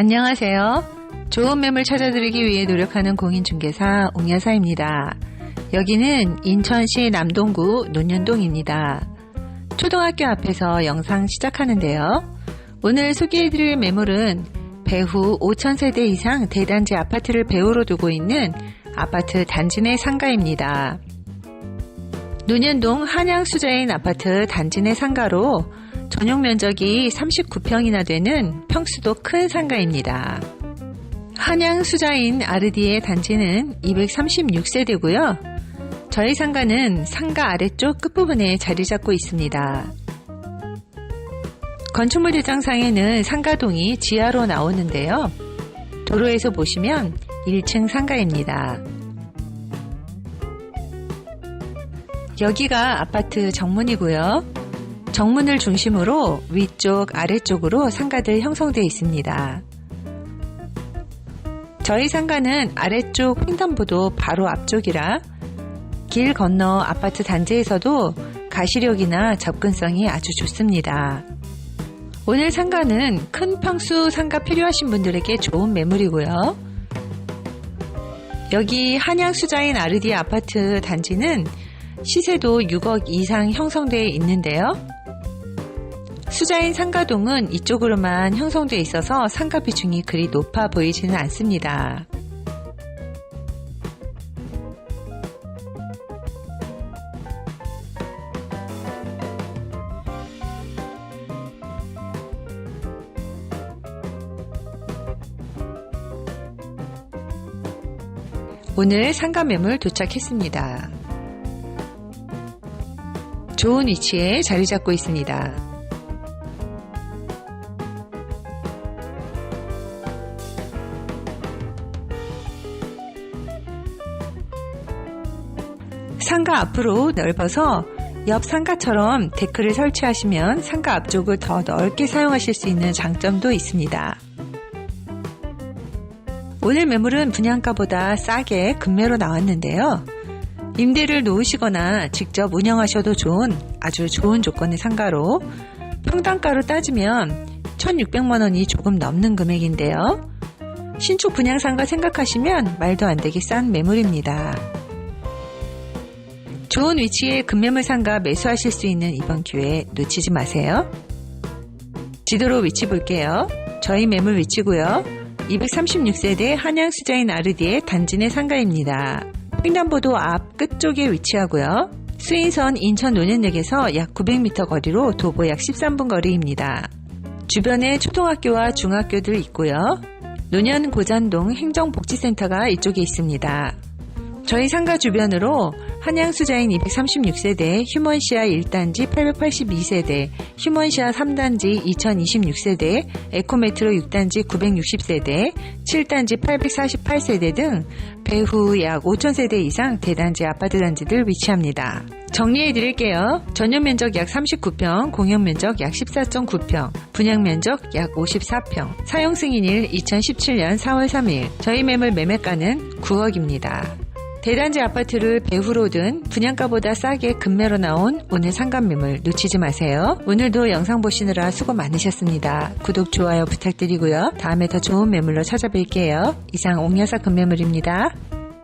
안녕하세요. 좋은 매물 찾아드리기 위해 노력하는 공인중개사 옥여사입니다. 여기는 인천시 남동구 논현동입니다. 초등학교 앞에서 영상 시작하는데요. 오늘 소개해드릴 매물은 배후 5천세대 이상 대단지 아파트를 배후로 두고 있는 아파트 단지 내 상가입니다. 논현동 한양수자인 아파트 단지 내 상가로 전용 면적이 39평이나 되는 평수도 큰 상가입니다. 한양 수자인 아르디의 단지는 236세대고요. 저희 상가는 상가 아래쪽 끝부분에 자리 잡고 있습니다. 건축물 대장상에는 상가동이 지하로 나오는데요. 도로에서 보시면 1층 상가입니다. 여기가 아파트 정문이고요. 정문을 중심으로 위쪽, 아래쪽으로 상가들 형성되어 있습니다. 저희 상가는 아래쪽 횡단보도 바로 앞쪽이라 길 건너 아파트 단지에서도 가시력이나 접근성이 아주 좋습니다. 오늘 상가는 큰 평수 상가 필요하신 분들에게 좋은 매물이고요. 여기 한양 수자인 아르디 아파트 단지는 시세도 6억 이상 형성되어 있는데요. 수자인 상가동은 이쪽으로만 형성되어 있어서 상가 비중이 그리 높아 보이지는 않습니다. 오늘 상가 매물 도착했습니다. 좋은 위치에 자리 잡고 있습니다. 상가 앞으로 넓어서 옆 상가처럼 데크를 설치하시면 상가 앞쪽을 더 넓게 사용하실 수 있는 장점도 있습니다. 오늘 매물은 분양가보다 싸게 금매로 나왔는데요. 임대를 놓으시거나 직접 운영하셔도 좋은 아주 좋은 조건의 상가로 평당가로 따지면 1,600만 원이 조금 넘는 금액인데요. 신축 분양 상가 생각하시면 말도 안 되게 싼 매물입니다. 좋은 위치에 금매물 상가 매수하실 수 있는 이번 기회 놓치지 마세요. 지도로 위치 볼게요. 저희 매물 위치고요. 236세대 한양수자인 아르디의 단지 내 상가입니다. 횡단보도 앞 끝쪽에 위치하고요. 수인선 인천 논현역에서 약 900m 거리로 도보 약 13분 거리입니다. 주변에 초등학교와 중학교들 있고요. 논현 고잔동 행정복지센터가 이쪽에 있습니다. 저희 상가 주변으로 한양수자인 236세대, 휴먼시아 1단지 882세대, 휴먼시아 3단지 2026세대, 에코메트로 6단지 960세대, 7단지 848세대 등 배후 약 5천세대 이상 대단지 아파트 단지들 위치합니다. 정리해 드릴게요. 전용 면적 약 39평, 공용 면적 약 14.9평, 분양 면적 약 54평, 사용 승인일 2017년 4월 3일, 저희 매물 매매가는 9억입니다. 대단지 아파트를 배후로든 분양가보다 싸게 금매로 나온 오늘 매물 놓치지 마세요. 오늘도 영상 보시느라 수고 많으셨습니다. 구독, 좋아요 부탁드리고요. 다음에 더 좋은 매물로 찾아뵐게요. 이상 옥여사 금매물입니다.